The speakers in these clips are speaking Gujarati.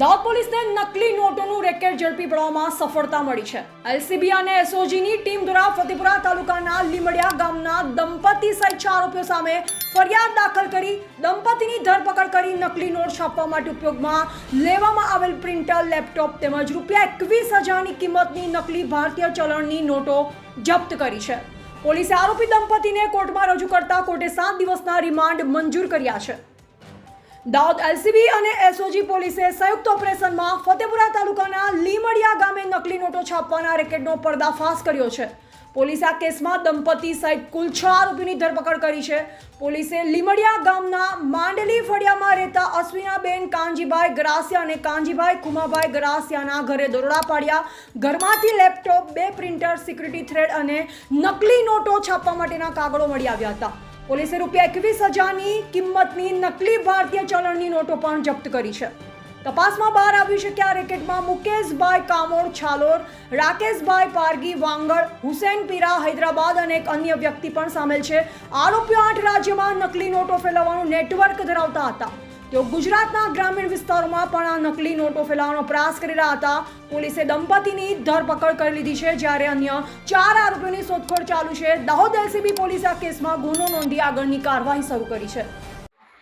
દાહોદ પોલીસને નકલી નોટોનું રેકેટ ઝડપી પાડવામાં સફળતા મળી છે. એલસીબી અને એસઓજીની ટીમ દ્વારા ફતેપુરા તાલુકાના લીમડિયા ગામના દંપતી સહિત ચાર આરોપીઓ સામે ફરિયાદ દાખલ કરી દંપતીની ધરપકડ કરી નકલી નોટ છાપવા માટે ઉપયોગમાં લેવામાં આવેલ પ્રિન્ટર, લેપટોપ તેમજ રૂપિયા એકવીસ હજારની કિંમતની નકલી ભારતીય ચલણની નોટો જપ્ત કરી છે. પોલીસે આરોપી દંપતીને કોર્ટમાં રજૂ કરતા કોર્ટે સાત દિવસના રિમાન્ડ મંજૂર કર્યા છે. દાઉદ એલસીબી અને એસઓજી પોલીસે સંયુક્ત ઓપરેશનમાં ફતેપુરા તાલુકાના લીમડિયા ગામે નકલી નોટો છાપવાના રેકેટનો પર્દાફાશ કર્યો છે. પોલીસે આ કેસમાં દંપતી સહિત કુલ છ આરોપીની ધરપકડ કરી છે. પોલીસે લીમડિયા ગામના માંડલી ફળિયામાં રહેતા અશ્વિનાબેન કાંજીભાઈ ગરાસિયા અને કાંજીભાઈ કુમાભાઈ ગરાસિયાના ઘરે દરોડા પાડ્યા. ઘરમાંથી લેપટોપ, બે પ્રિન્ટર, સિક્યુરિટી થ્રેડ અને નકલી નોટો છાપવા માટેના કાગળો મળી આવ્યા હતા. પોલીસે રૂપિયા એકવીસ હજારની કિંમતની નકલી ભારતીય ચલણની નોટો પણ જપ્ત કરી છે. તપાસમાં બહાર આવ્યું છે કે આ રેકેટમાં મુકેશભાઈ કામોડ, છાલોર, રાકેશભાઈ પારગી, વાંગડ, હુસેન પીરા, હૈદરાબાદ અને એક અન્ય વ્યક્તિ પણ સામેલ છે. આરોપીઓ આઠ રાજ્યમાં નકલી નોટો ફેલાવવાનું નેટવર્ક ધરાવતા હતા. તેઓ ગુજરાતના ગ્રામીણ વિસ્તારોમાં પણ આ નકલી નોટો ફેલાવવાનો પ્રયાસ કરી રહ્યા હતા. પોલીસે દંપતીની ધરપકડ કરી લીધી છે, જ્યારે અન્ય ચાર આરોપીઓની શોધખોળ ચાલુ છે. દાહોદ એલસીબી પોલીસે આ કેસમાં ગુનો નોંધી આગળની કાર્યવાહી શરૂ કરી છે.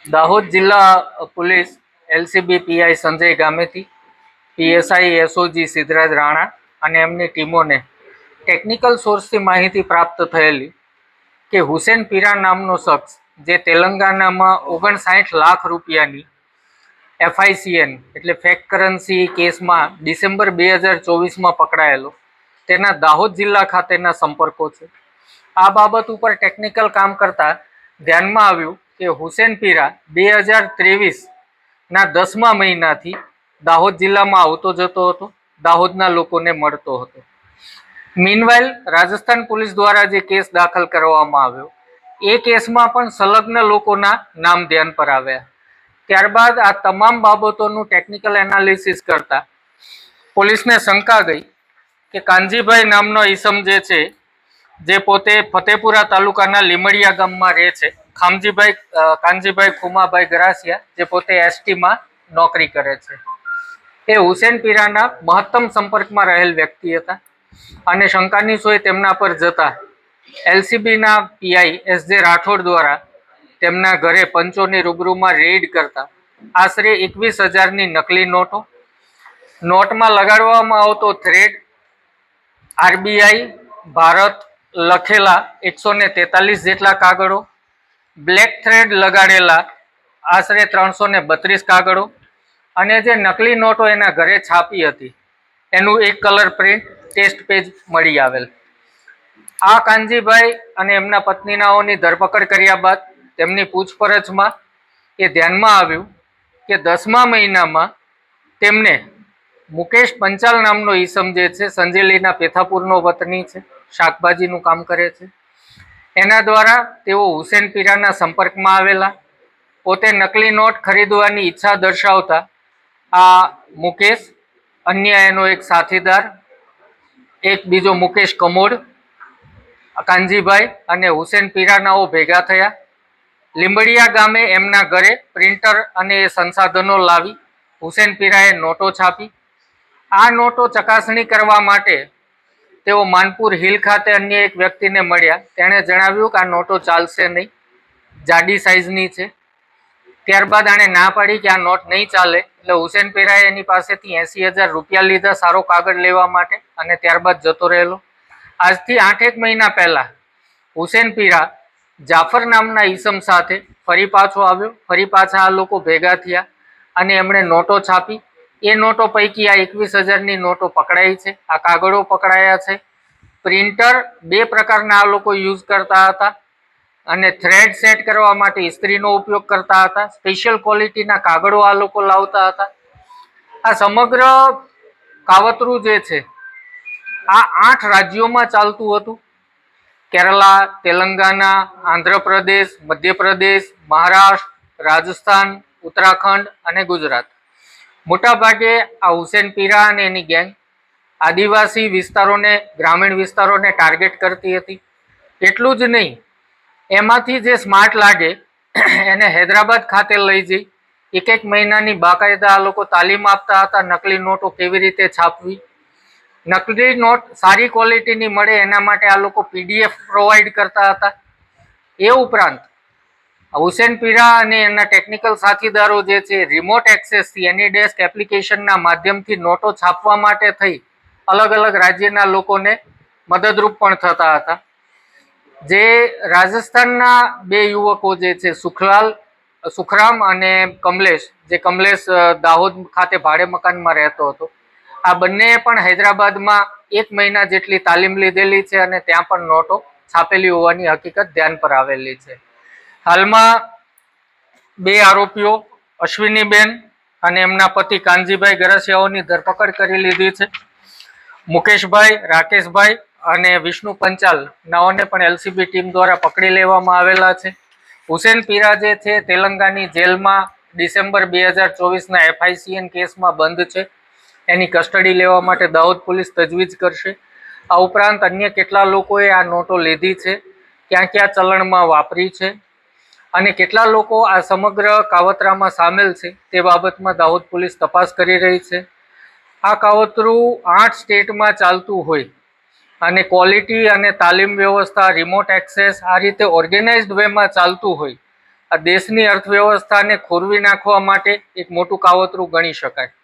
દાહોદ જિલ્લા પોલીસ એલસીબી પીઆઈ સંજય ગામેથી, પીએસઆઈ એસઓજી સિદ્ધરાજ રાણા અને એમની ટીમોને ટેકનિકલ સોર્સથી માહિતી પ્રાપ્ત થયેલી કે હુસેન પીરા નામનો શખ્સ જે તેલંગાનામાં ઓગણસાઠ લાખ રૂપિયાની એફઆઈસીએન એટલે ફેક કરન્સી કેસમાં ડિસેમ્બર બે હજાર ચોવીસમાં પકડાયેલો. તેના દાહોદ જિલ્લા ખાતેના સંપર્કો છે. આ બાબત ઉપર ટેકનિકલ કામ કરતા ધ્યાનમાં આવ્યું કે હુસેન પીરા બે હજાર ત્રેવીસના દસમા મહિનાથી દાહોદ જિલ્લામાં આવતો જતો હતો, દાહોદના લોકોને મળતો હતો. મીનવાઇલ રાજસ્થાન પોલીસ દ્વારા જે કેસ દાખલ કરવામાં આવ્યો એ કેસમાં પણ સંલગ્ન લોકોના નામ ધ્યાન પર આવ્યા. ત્યારબાદ આ તમામ બાબતોનું ટેકનિકલ એનાલિસિસ કરતા પોલીસને શંકા ગઈ કે કાનજીભાઈ નામનો ઈસમ જે છે, જે પોતે ફતેપુરા તાલુકાના લીમડિયા ગામમાં રહે છે, ખામજીભાઈ કાનજીભાઈ ખુમાભાઈ ગરાસિયા, જે પોતે એસટીમાં નોકરી કરે છે. એ હુસેન પીરાના મહત્તમ સંપર્કમાં રહેલ વ્યક્તિ હતા અને શંકાની સોય તેમના પર જતા એલસીબીના પીઆઈ એસ જે રાઠોડ દ્વારા તેમના ઘરે પંચોની રૂબરૂમાં રેડ કરતા આશરે એકવીસ હજારની નકલી નોટો, નોટમાં લગાડવામાં આવતો થ્રેડ આરબીઆઈ ભારત લખેલા એકસો ને તેતાલીસ જેટલા કાગળો બ્લેક થ્રેડ લગાડેલા આશરે ત્રણસો ને બત્રીસ કાગળો અને જે નકલી નોટો એના ઘરે છાપી હતી, એનું એક કલર પ્રિન્ટ ટેસ્ટ પેજ મળી આવેલ. આ કાનજીભાઈ અને એમના પત્નીનાઓની ધરપકડ કર્યા બાદ તેમની પૂછપરછમાં એ ધ્યાનમાં આવ્યું કે દસમા મહિનામાં તેમને મુકેશ પંચાલ નામનો ઈસમ જે છે, સંજેલીના પેથાપુરનો વતની છે, શાકભાજીનું કામ કરે છે. એના દ્વારા તેઓ હુસેન પીરાના સંપર્કમાં આવેલા. પોતે નકલી નોટ ખરીદવાની ઈચ્છા દર્શાવતા આ મુકેશ અન્ય એનો એક સાથીદાર, એક બીજો મુકેશ કમોડ કાનજીભાઈ અને હુસેન પીરાનાઓ ભેગા થયા. લીંબડિયા ગામે એમના ઘરે પ્રિન્ટર અને સંસાધનો લાવી હુસેન પીરાએ નોટો છાપી. આ નોટો ચકાસણી કરવા માટે તેઓ માનપુર હિલ ખાતે અન્ય એક વ્યક્તિને મળ્યા. તેણે જણાવ્યું કે આ નોટો ચાલશે નહીં. જાડી સાઇઝની છે. ત્યારબાદ આણે ના પાડી કે આ નોટ નહીં ચાલે. એટલે હુસેન પીરાએ એની પાસેથી એંસી હજાર રૂપિયા લીધા સારો કાગળ લેવા માટે અને ત્યારબાદ જતો રહેલો. આજથી આઠેક મહિના પહેલા હુસેન પીરા જાફર નામના ઈસમ સાથે ફરી પાછો આવ્યો. ફરી પાછા આ લોકો ભેગા થયા અને એમણે નોટો છાપી. એ નોટો પૈકી આ એકવીસ હજારની નોટો પકડાઈ છે. આ કાગળો પકડાયા છે. પ્રિન્ટર બે પ્રકારના આ લોકો યુઝ કરતા હતા અને થ્રેડ સેટ કરવા માટે ઇસ્ત્રીનો ઉપયોગ કરતા હતા. સ્પેશિયલ ક્વોલિટીના કાગળો આ લોકો લાવતા હતા. આ સમગ્ર કાવતરું જે છે આ આઠ રાજ્યોમાં ચાલતું હતું. કેરલા, તેલંગાના, આંધ્રપ્રદેશ, મધ્યપ્રદેશ, મહારાષ્ટ્ર, રાજસ્થાન, ઉત્તરાખંડ અને ગુજરાત. મોટાભાગે આ હુસેન પીરા અને એની ગેંગ આદિવાસી વિસ્તારોને, ગ્રામીણ વિસ્તારોને ટાર્ગેટ કરતી હતી. એટલું જ નહીં, એમાંથી જે સ્માર્ટ લાગે, એને હૈદરાબાદ ખાતે લઈ જઈ, એક એક મહિનાની બાકાયદા આ લોકો તાલીમ આપતા હતા, નકલી નોટો કેવી રીતે છાપવી નકલી નોટ સારી ક્વોલિટીની મળે એના માટે આ લોકો પીડીએફ પ્રોવાઈડ કરતા હતા. એ ઉપરાંત, હુસેન પીરા અને એના ટેકનિકલ સાથીદારો જે છે, રિમોટ એક્સેસથી એની ડેસ્ક એપ્લિકેશનના માધ્યમથી નોટો છાપવા માટે થઈ અલગ અલગ રાજ્યના લોકોને મદદરૂપ પણ થતા હતા. જે રાજસ્થાનના બે યુવકો જે છે, સુખલાલ, સુખરામ અને કમલેશ, જે કમલેશ દાહોદ ખાતે ભાડે મકાનમાં રહેતો હતો. આ બંનેએ પણ હૈદરાબાદમાં એક મહિના જેટલી તાલીમ લીધેલી છે અને ત્યાં પણ નોટો છાપેલી હોવાની હકીકત ધ્યાન પર આવેલી છે. હાલમાં બે આરોપીઓ અશ્વિનીબેન અને એમના પતિ કાનજીભાઈ ગરસિયાઓની ધરપકડ કરી લીધી છે. મુકેશભાઈ, રાકેશભાઈ અને વિષ્ણુ પંચાલ નાઓને પણ એલસીબી ટીમ દ્વારા પકડી લેવામાં આવેલા છે. હુસેન પીરા જે છે, તેલંગાની જેલમાં ડિસેમ્બર બે હજાર ચોવીસના એફઆઈસીએન કેસમાં બંધ છે. એની કસ્ટડી લેવા માટે દાહોદ પોલીસ તજવીજ કરશે. આ ઉપરાંત અન્ય કેટલા લોકોએ આ નોટો લીધી છે, ક્યાં ક્યાં ચલણમાં વાપરી છે અને કેટલા લોકો આ સમગ્ર કાવતરામાં સામેલ છે તે બાબતમાં દાહોદ પોલીસ તપાસ કરી રહી છે. આ કાવતરું આઠ સ્ટેટમાં ચાલતું હોય અને ક્વોલિટી અને તાલીમ વ્યવસ્થા રિમોટ એક્સેસ આ રીતે ઓર્ગેનાઇઝડ વેમાં ચાલતું હોય, આ દેશની અર્થવ્યવસ્થાને ખોરવી નાખવા માટે એક મોટું કાવતરું ગણી શકાય.